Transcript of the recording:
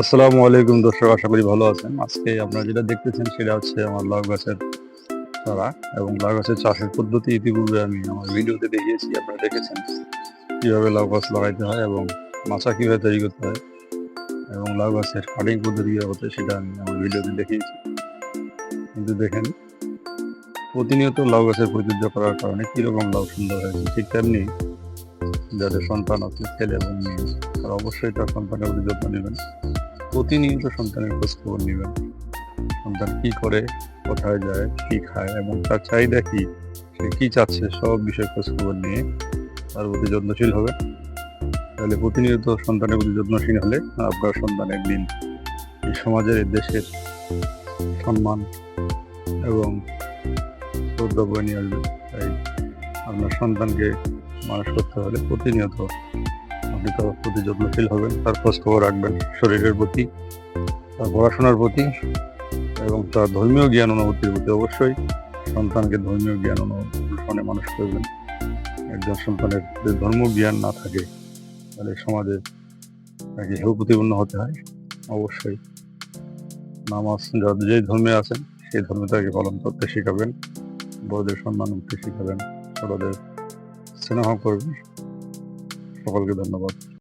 আসসালামু আলাইকুম দর্শক, আশা করি ভালো আছেন। আজকে আপনারা যেটা দেখতেছেন সেটা হচ্ছে আমার লাউ গাছের চারা এবং লাউ গাছের চাষের পদ্ধতি ইতিপূর্বে আমি আমার ভিডিওতে দেখিয়েছি, আপনারা দেখেছেন কীভাবে লাউ গাছ লাগাইতে হয় এবং মাচা কীভাবে তৈরি করতে হয় এবং লাউ গাছের কাটিং পদ্ধতি কীভাবে হতে সেটা আমি আমার ভিডিওতে দেখিয়েছি। কিন্তু দেখেন, প্রতিনিয়ত লাউ গাছের পরিচর্যা করার কারণে কীরকম লাউ সুন্দর হয়েছে ঠিক তেমনি যাদের সন্তান আছে ছেলে এবং মেয়ে, তারা অবশ্যই তার সন্তানের প্রতি যত্ন নেবেন। প্রতিনিয়ত সন্তানের খোঁজ খবর নেবেন। সন্তান কি করে, কোথায় যায়, কি খায় এবং তার চাহিদা কি, সে কি চাচ্ছে, সব বিষয়ে খোঁজ খবর নিয়ে তার প্রতি যত্নশীল হবে। তাহলে প্রতিনিয়ত সন্তানের প্রতি যত্নশীল হলে আপনার সন্তানের দিন এই সমাজের দেশের সম্মান এবং শ্রদ্ধা বয়ে নিয়ে আসবে। তাই আপনার সন্তানকে মানুষ করতে হলে প্রতিনিয়ত আপনি তার প্রতি যত্নশীল হবেন, তার খোঁজ খবর রাখবেন শরীরের প্রতি, তার পড়াশোনার প্রতি এবং তার ধর্মীয় জ্ঞান অনুভূতির প্রতি। অবশ্যই সন্তানকে ধর্মীয় জ্ঞান অনুসরণে মানুষ করবেন। একজন সন্তানের যদি ধর্ম জ্ঞান না থাকে, তাহলে সমাজে তাকে হেউ প্রতিপন্ন হতে হয়। অবশ্যই নামাজ যারা যেই ধর্মে আছেন, সেই ধর্মে তাকে পালন করতে শেখাবেন। বড়দের সম্মান করতে শেখাবেন, ছোটদের স্নেহ করবেন। সকলকে ধন্যবাদ।